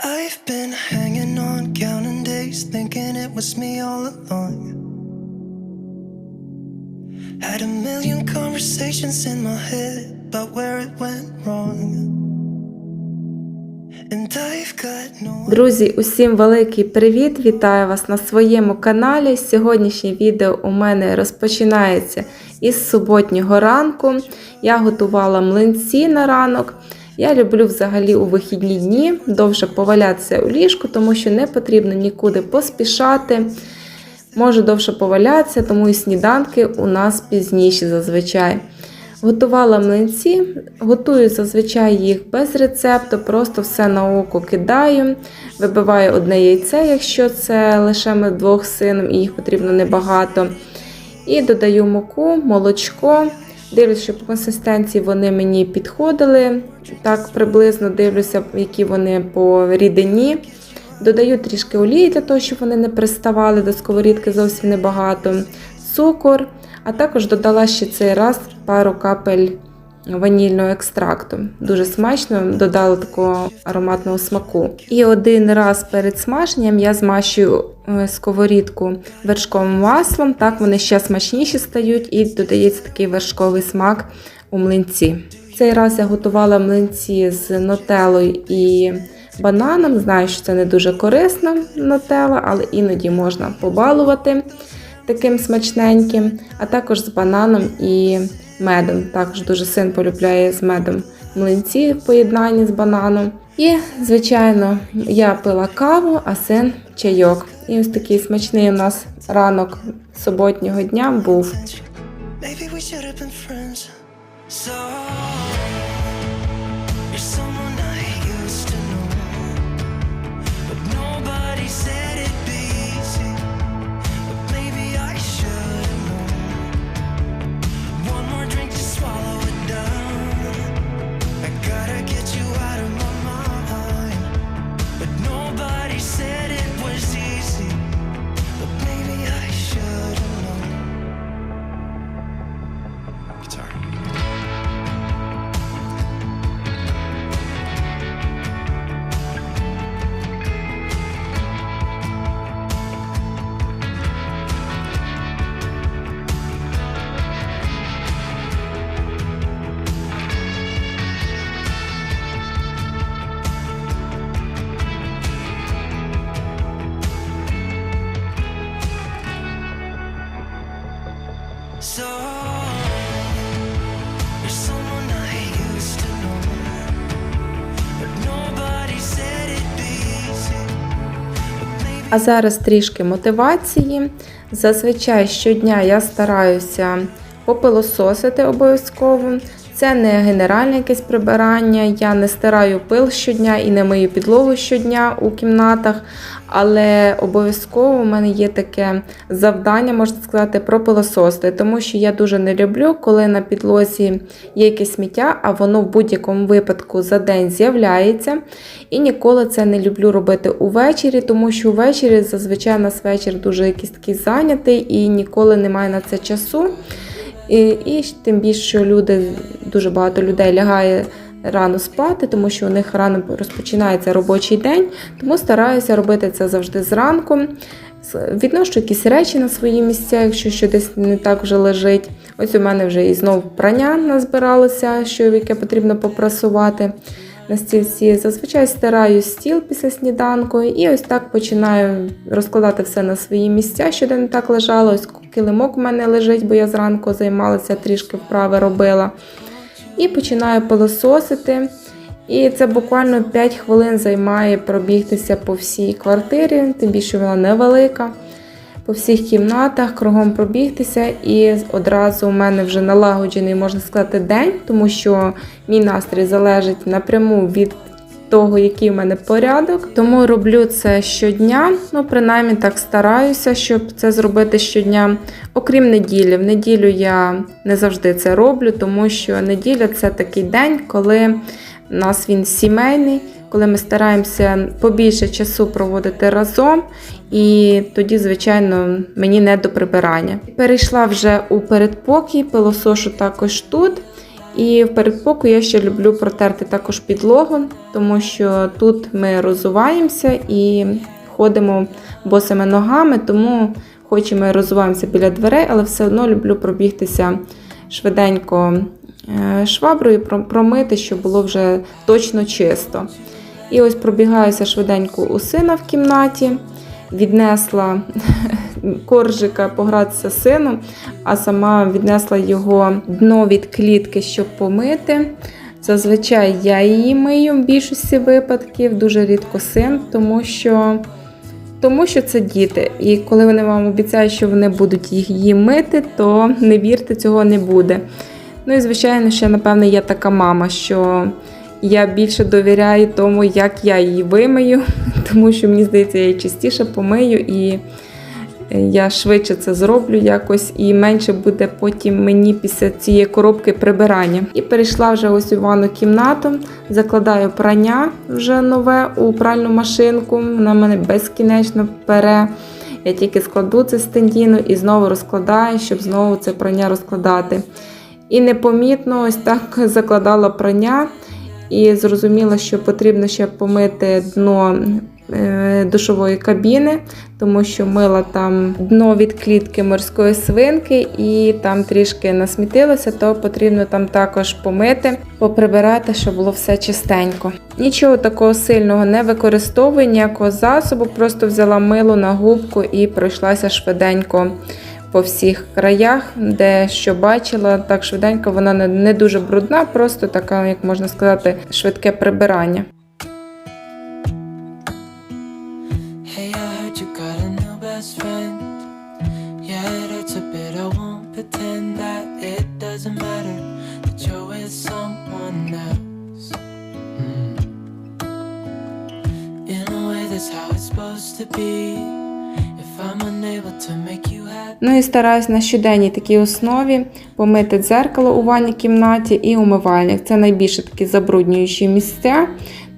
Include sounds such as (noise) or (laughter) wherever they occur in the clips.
I've been hanging on, counting days, thinking it was me all along. Had a million conversations in my head about where it went wrong. Друзі, усім великий привіт! Вітаю вас на своєму каналі. Сьогоднішнє відео у мене розпочинається із суботнього ранку. Я готувала млинці на ранок. Я люблю взагалі у вихідні дні довше повалятися у ліжку, тому що не потрібно нікуди поспішати. Можу довше повалятися, тому і сніданки у нас пізніші зазвичай. Готувала млинці, готую зазвичай їх без рецепту, просто все на око кидаю, вибиваю одне яйце, якщо це лише ми двох сином, і їх потрібно небагато. І додаю муку, молочко. Дивлюся, що по консистенції вони мені підходили. Так приблизно дивлюся, які вони по рідині. Додаю трішки олії для того, щоб вони не приставали до сковорідки зовсім небагато. Цукор, а також додала ще цей раз пару капель ванільного екстракту. Дуже смачно, додала такого ароматного смаку. І один раз перед смаженням я змащую е, сковорідку вершковим маслом, так вони ще смачніші стають і додається такий вершковий смак у млинці. Цей раз я готувала млинці з нотелою і бананом. Знаю, що це не дуже корисно нотела, але іноді можна побалувати таким смачненьким, а також з бананом і медом. Також дуже син полюбляє з медом млинці в поєднанні з бананом. І, звичайно, я пила каву, а син чайок. І ось такий смачний у нас ранок суботнього дня був. А зараз трішки мотивації. Зазвичай щодня я стараюся попилососити обов'язково. Це не генеральне якесь прибирання, я не стираю пил щодня і не мию підлогу щодня у кімнатах, але обов'язково у мене є таке завдання, можна сказати, пропилососити, тому що я дуже не люблю, коли на підлозі є якесь сміття, а воно в будь-якому випадку за день з'являється. І ніколи це не люблю робити увечері, тому що увечері зазвичай у нас вечір дуже якийсь такий зайнятий і ніколи немає на це часу. І, і тим більше, що люди, дуже багато людей лягає рано спати, тому що у них рано розпочинається робочий день, тому стараюся робити це завжди зранку. Відношу якісь речі на свої місця, якщо що десь не так вже лежить. Ось у мене вже і знов прання назбиралося, що яке потрібно попрасувати на стільці. Зазвичай стираю стіл після сніданку і ось так починаю розкладати все на свої місця, що де не так лежало. Ось килимок у мене лежить, бо я зранку займалася, трішки вправи робила. І починаю пилососити. І це буквально 5 хвилин займає пробігтися по всій квартирі, тим більше вона невелика. По всіх кімнатах кругом пробігтися, і одразу у мене вже налагоджений, можна сказати, день, тому що мій настрій залежить напряму від того, який в мене порядок. Тому роблю це щодня. Ну, принаймні так стараюся, щоб це зробити щодня. Окрім неділі. В неділю я не завжди це роблю, тому що неділя це такий день, коли у нас він сімейний, коли ми стараємося побільше часу проводити разом. І тоді, звичайно, мені не до прибирання. Перейшла вже у передпокій, пилосошу також тут. І в передпоку я ще люблю протерти також підлогу, тому що тут ми розуваємося і ходимо босими ногами, тому хоч і ми розуваємося біля дверей, але все одно люблю пробігтися швиденько шваброю, промити, щоб було вже точно чисто. І ось пробігаюся швиденько у сина в кімнаті, віднесла (laughs) коржика погратися з сином, а сама віднесла його дно від клітки, щоб помити. Зазвичай я її мию в більшості випадків, дуже рідко син, тому що, тому що це діти. І коли вони вам обіцяють, що вони будуть її мити, то не вірте, цього не буде. Ну і звичайно, ще напевне є така мама, що я більше довіряю тому, як я її вимию, (laughs) тому що мені здається, я її частіше помию і е, я швидше це зроблю якось, і менше буде потім мені після цієї коробки прибирання. І перейшла вже ось у ванну кімнату, закладаю прання вже нове у пральну машинку. Вона мене безкінечно пере. Я тільки складу це стендіну і знову розкладаю, щоб знову це прання розкладати. І непомітно ось так закладала прання і зрозуміла, що потрібно ще помити дно е, душової кабіни, тому що мила там дно від клітки морської свинки, і там трішки насмітилося, то потрібно там також помити, поприбирати, щоб було все чистенько. Нічого такого сильного не використовую, ніякого засобу, просто взяла мило на губку і пройшлася швиденько по всіх краях, де що бачила, так швиденько вона не, дуже брудна, просто така, як можна сказати, швидке прибирання. Hmm. How it's supposed to be. Ну і стараюсь на щоденній такій основі помити дзеркало у ванній кімнаті і умивальник. Це найбільше такі забруднюючі місця.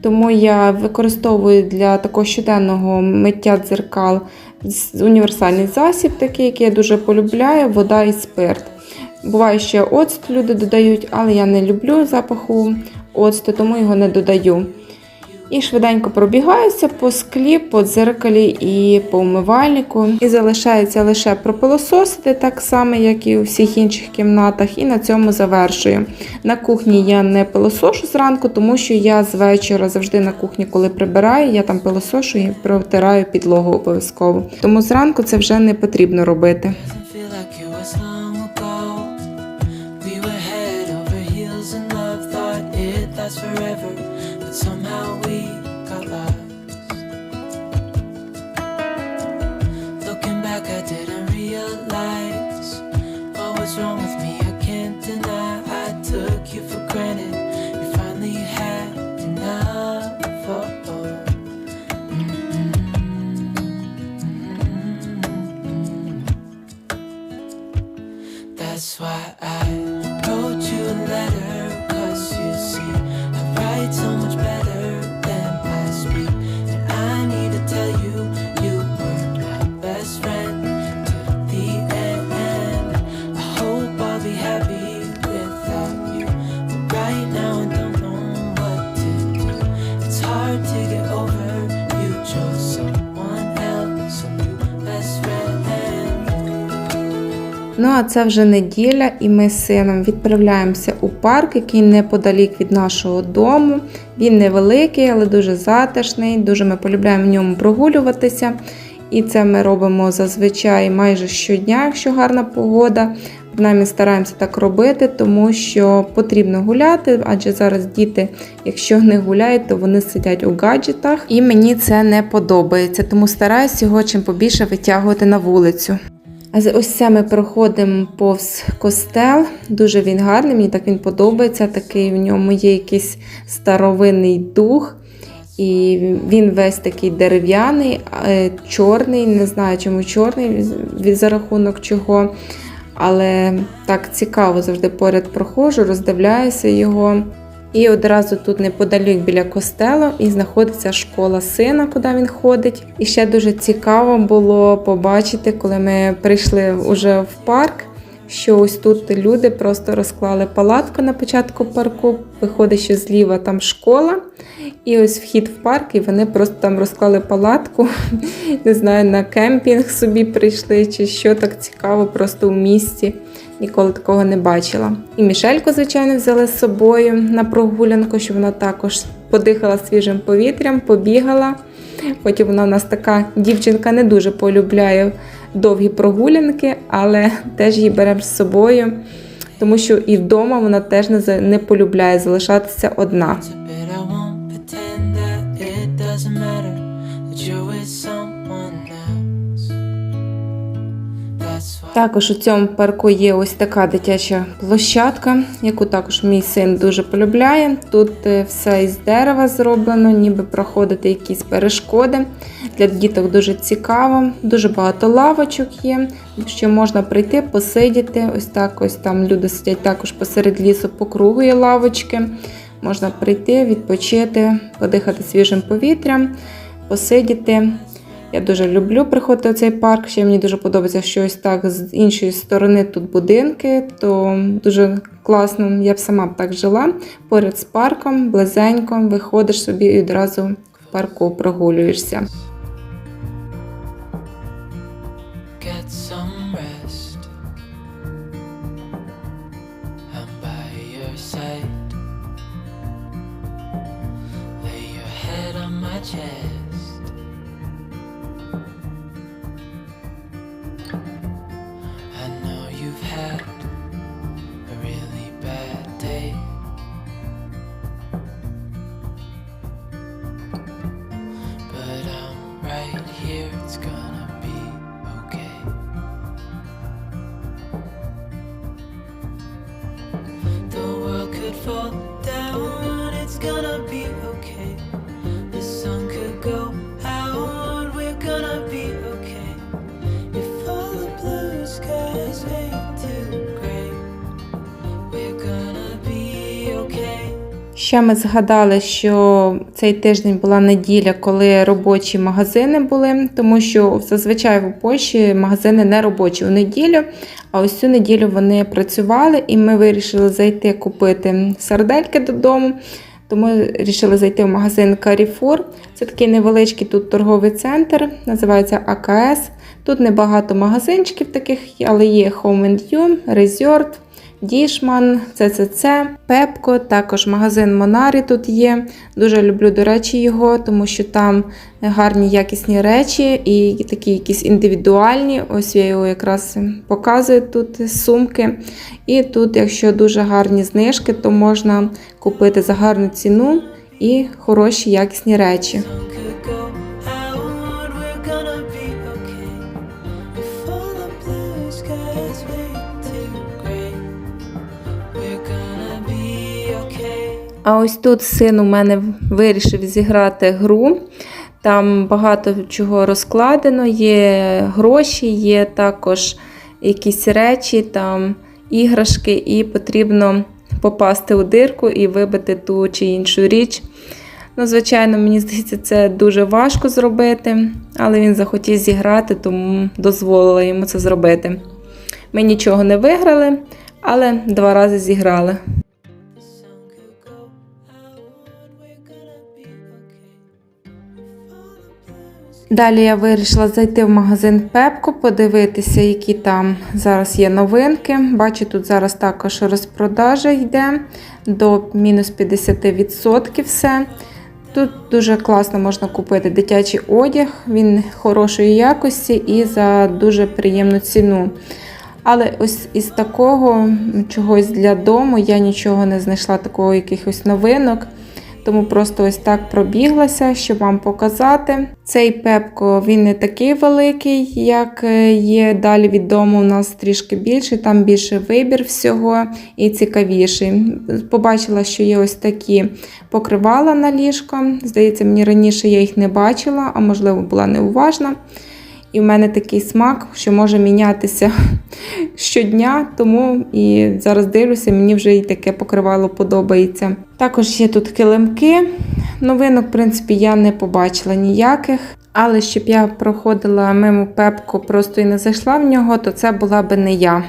Тому я використовую для такого щоденного миття дзеркал універсальний засіб, такий, який я дуже полюбляю, вода і спирт. Буває ще оцт люди додають, але я не люблю запаху оцту, тому його не додаю. І швиденько пробігаюся по склі, по дзеркалі і по умивальнику. І залишається лише пропилососити, так само, як і у всіх інших кімнатах, і на цьому завершую. На кухні я не пилосошу зранку, тому що я з вечора завжди на кухні, коли прибираю, я там пилосошу і протираю підлогу обов'язково. Тому зранку це вже не потрібно робити. Ну а це вже неділя, і ми з сином відправляємося у парк, який неподалік від нашого дому. Він невеликий, але дуже затишний. Дуже ми полюбляємо в ньому прогулюватися. І це ми робимо зазвичай майже щодня, якщо гарна погода. Принаймні стараємося так робити, тому що потрібно гуляти, адже зараз діти, якщо не гуляють, то вони сидять у гаджетах. І мені це не подобається, тому стараюся його чим побільше витягувати на вулицю. А ось це ми проходимо повз костел. Дуже він гарний, мені так він подобається. Такий в ньому є якийсь старовинний дух. І він весь такий дерев'яний, е, чорний. Не знаю, чому чорний, за рахунок чого. Але так цікаво завжди поряд проходжу, роздивляюся його. І одразу тут неподалік біля костелу і знаходиться школа сина, куди він ходить. І ще дуже цікаво було побачити, коли ми прийшли уже в парк, що ось тут люди просто розклали палатку на початку парку. Виходить, що зліва там школа, і ось вхід в парк, і вони просто там розклали палатку. (laughs) Не знаю, на кемпінг собі прийшли, чи що так цікаво, просто у місті. Ніколи такого не бачила. І Мішельку, звичайно, взяли з собою на прогулянку, щоб вона також подихала свіжим повітрям, побігала. Потім вона у нас така дівчинка не дуже полюбляє довгі прогулянки, але теж її беремо з собою, тому що і вдома вона теж не, не полюбляє залишатися одна. Також у цьому парку є ось така дитяча площадка, яку також мій син дуже полюбляє. Тут е, все із дерева зроблено, ніби проходити якісь перешкоди. Для діток дуже цікаво, дуже багато лавочок є, що можна прийти, посидіти. Ось так, ось там люди сидять також посеред лісу по кругу є лавочки. Можна прийти, відпочити, подихати свіжим повітрям, посидіти. Я дуже люблю приходити в цей парк. Ще мені дуже подобається, що ось так з іншої сторони тут будинки, то дуже класно. Я б сама б так жила. Поряд з парком, близенько, виходиш собі і одразу в парку прогулюєшся. Get Ще ми згадали, що цей тиждень була неділя, коли робочі магазини були, тому що зазвичай в Польщі магазини не робочі у неділю, а ось цю неділю вони працювали, і ми вирішили зайти купити сардельки додому. Тому вирішили зайти в магазин Carrefour. Це такий невеличкий тут торговий центр, називається АКС. Тут небагато магазинчиків таких, але є Home and You, Resort, Дішман, ЦЦЦ, Пепко, також магазин Монарі тут є. Дуже люблю, до речі, його, тому що там гарні якісні речі і такі якісь індивідуальні. Ось я його якраз показую тут сумки. І тут, якщо дуже гарні знижки, то можна купити за гарну ціну і хороші якісні речі. А ось тут син у мене вирішив зіграти гру. Там багато чого розкладено, є гроші, є також якісь речі, там іграшки, і потрібно попасти у дирку і вибити ту чи іншу річ. Ну, звичайно, мені здається, це дуже важко зробити, але він захотів зіграти, тому дозволила йому це зробити. Ми нічого не виграли, але два рази зіграли. Далі я вирішила зайти в магазин Пепко, подивитися, які там зараз є новинки. Бачу, тут зараз також розпродажа йде до мінус 50% все. Тут дуже класно можна купити дитячий одяг, він хорошої якості і за дуже приємну ціну. Але ось із такого чогось для дому я нічого не знайшла, такого якихось новинок. Тому просто ось так пробіглася, щоб вам показати. Цей пепко він не такий великий, як е, є далі від дому. У нас трішки більше, там більше вибір всього і цікавіший. Побачила, що є ось такі покривала на ліжко. Здається, мені раніше я їх не бачила, а можливо була неуважна. І в мене такий смак, що може мінятися (laughs) щодня, тому і зараз дивлюся, мені вже і таке покривало подобається. Також є тут килимки. Новинок, в принципі, я не побачила ніяких. Але щоб я проходила мимо пепку просто і не зайшла в нього, то це була би не я.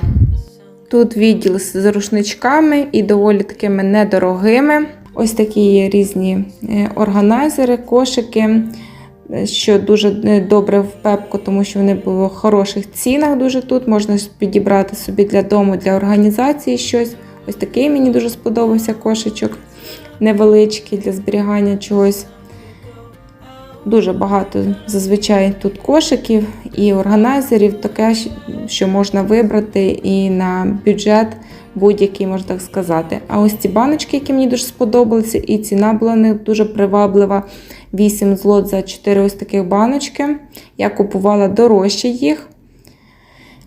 Тут відділ з рушничками і доволі такими недорогими. Ось такі є різні е, органайзери, кошики, що дуже е, добре в пепку, тому що вони були в хороших цінах дуже тут. Можна підібрати собі для дому, для організації щось. Ось такий мені дуже сподобався кошечок невеличкий для зберігання чогось. Дуже багато зазвичай тут кошиків і органайзерів, таке, що можна вибрати і на бюджет будь-який, можна так сказати. А ось ці баночки, які мені дуже сподобалися, і ціна була не дуже приваблива. 8 злот за 4 ось таких баночки. Я купувала дорожче їх.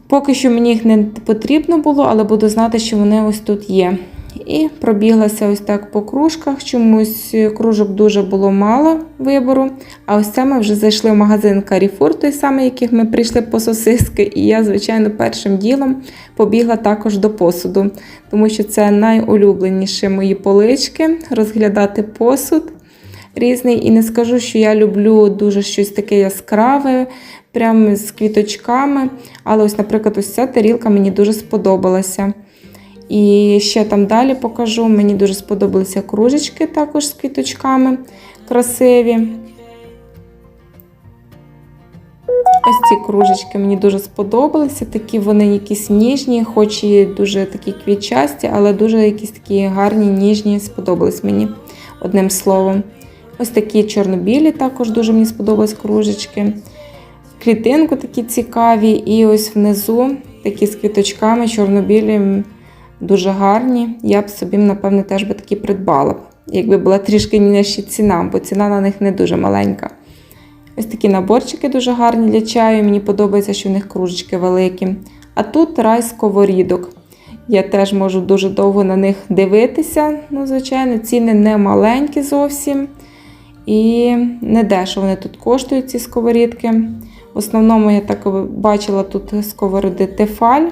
Поки що мені їх не потрібно було, але буду знати, що вони ось тут є. І пробіглася ось так по кружках. Чомусь кружок дуже було мало вибору. А ось це ми вже зайшли в магазин Carrefour, той самий, яких ми прийшли по сосиски. І я, звичайно, першим ділом побігла також до посуду, тому що це найулюбленіші мої полички розглядати посуд різний. І не скажу, що я люблю дуже щось таке яскраве, прямо з квіточками. Але ось, наприклад, ось ця тарілка мені дуже сподобалася. І ще там далі покажу. Мені дуже сподобалися кружечки також з квіточками красиві. Ось ці кружечки мені дуже сподобалися. Такі вони якісь ніжні, хоч і дуже такі квітчасті, але дуже якісь такі гарні, ніжні, сподобались мені одним словом. Ось такі чорнобілі також дуже мені сподобались кружечки. Клітинку такі цікаві, і ось внизу такі з квіточками чорнобілі дуже гарні. Я б собі, напевне, теж би такі придбала якби була трішки нижча ціна, бо ціна на них не дуже маленька. Ось такі наборчики дуже гарні для чаю. Мені подобається, що в них кружечки великі. А тут рай сковорідок. Я теж можу дуже довго на них дивитися. Ну, звичайно, ціни не маленькі зовсім. І не дешево вони тут коштують, ці сковорідки. В основному я так бачила тут сковороди Тефаль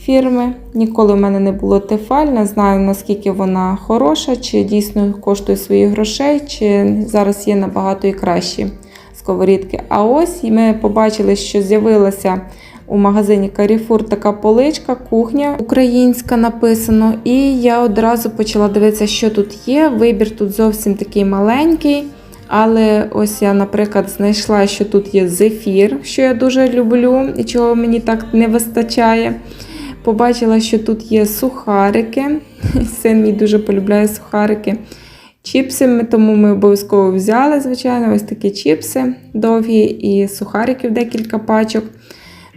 фірми. Ніколи в мене не було Тефаль, не знаю наскільки вона хороша, чи дійсно коштує своїх грошей, чи зараз є набагато і кращі сковорідки. А ось ми побачили, що з'явилася у магазині Carrefour така поличка, кухня українська написано. І я одразу почала дивитися, що тут є. Вибір тут зовсім такий маленький. Але ось я, наприклад, знайшла, що тут є зефір, що я дуже люблю і чого мені так не вистачає. Побачила, що тут є сухарики. (laughs) Син мій дуже полюбляє сухарики. Чіпси, тому ми обов'язково взяли, звичайно, ось такі чіпси довгі і сухариків декілька пачок.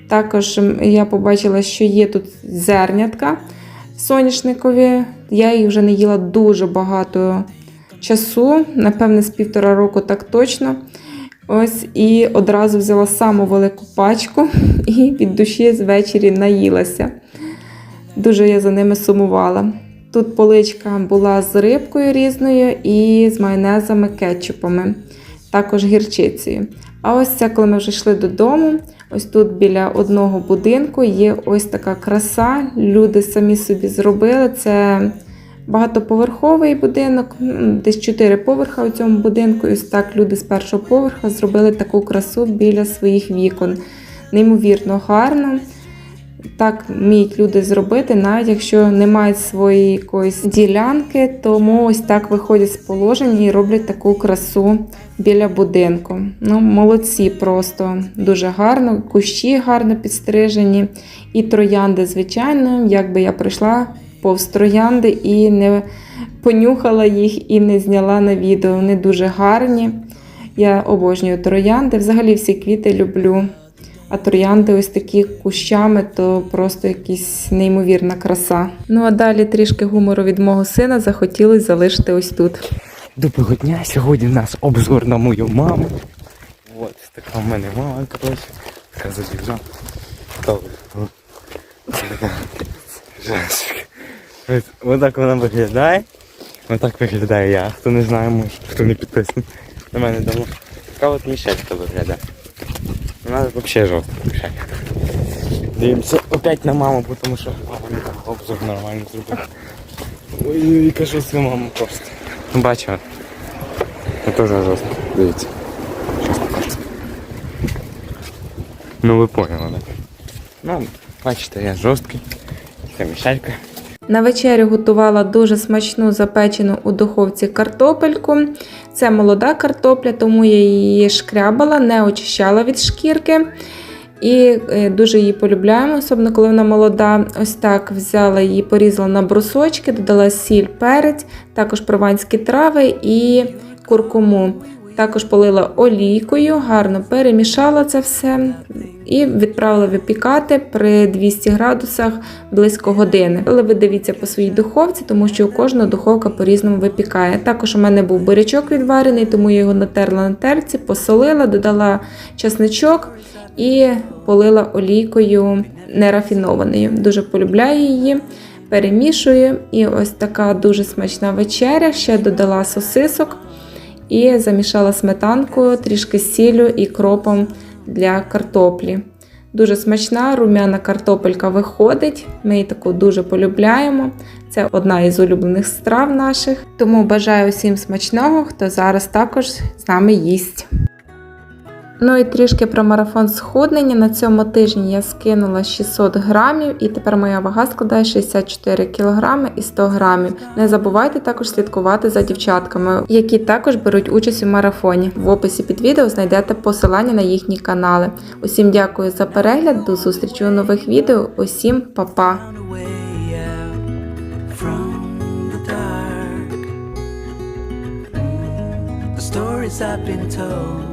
Також я побачила, що є тут зернятка соняшникові. Я їх вже не їла дуже багато часу, напевне, з півтора року так точно. Ось і одразу взяла саму велику пачку (laughs) і від душі ввечері наїлася. Дуже я за ними сумувала. Тут поличка була з рибкою різною і з майонезами, кетчупами, також гірчицею. А ось це, коли ми вже йшли додому, ось тут біля одного будинку є ось така краса. Люди самі собі зробили. Це багатоповерховий будинок, десь чотири поверха у цьому будинку. І ось так люди з першого поверха зробили таку красу біля своїх вікон. Неймовірно гарно. Так вміють люди зробити, навіть якщо не мають своєї якоїсь ділянки, тому ось так виходять з положення і роблять таку красу біля будинку. Ну, молодці просто дуже гарно, кущі гарно підстрижені, і троянди, звичайно, якби я прийшла повз троянди і не понюхала їх і не зняла на відео. Вони дуже гарні. Я обожнюю троянди. Взагалі всі квіти люблю. А троянди ось такі кущами, то просто якась неймовірна краса. Ну а далі трішки гумору від мого сина захотілося залишити ось тут. Доброго дня, сьогодні у нас обзор на мою маму. От, така в мене мама, коротше. Така. Ось ось так вона виглядає. Ось так виглядаю я. Хто не знає, може, хто не підписаний на мене давно. Така от мішечка виглядає. Вона взагалі жовта мішечка. Дивимося опять на маму, тому що мама не так обзор нормально зробила. Ой, кажу свою маму просто. Ну, Бачила. Це теж жорстко. Дивіться. Ну ви поняли, так? Ну, бачите, я жорсткий. Це Мішелька. На вечерю готувала дуже смачну запечену у духовці картопельку. Це молода картопля, тому я її шкрябала, не очищала від шкірки. І е, дуже її полюбляємо, особливо коли вона молода. Ось так взяла її, порізала на брусочки, додала сіль, перець, також прованські трави і куркуму. Також полила олійкою, гарно перемішала це все і відправила випікати при 200 градусах близько години. Але ви дивіться по своїй духовці, тому що у кожного духовка по-різному випікає. Також у мене був бурячок відварений, тому я його натерла на терці, посолила, додала чесничок і полила олійкою нерафінованою. Дуже полюбляю її. Перемішую, і ось така дуже смачна вечеря. Ще додала сосисок і замішала сметанкою, трішки сіллю і кропом для картоплі. Дуже смачна, рум'яна картопелька виходить. Ми її таку дуже полюбляємо. Це одна із улюблених страв наших. Тому бажаю всім смачного, хто зараз також з нами їсть. Ну і трішки про марафон схуднення. На цьому тижні я скинула 600 грамів, і тепер моя вага складає 64 кг і 100 грамів. Не забувайте також слідкувати за дівчатками, які також беруть участь у марафоні. В описі під відео знайдете посилання на їхні канали. Усім дякую за перегляд, до зустрічі у нових відео. Усім па-па! stories I've been told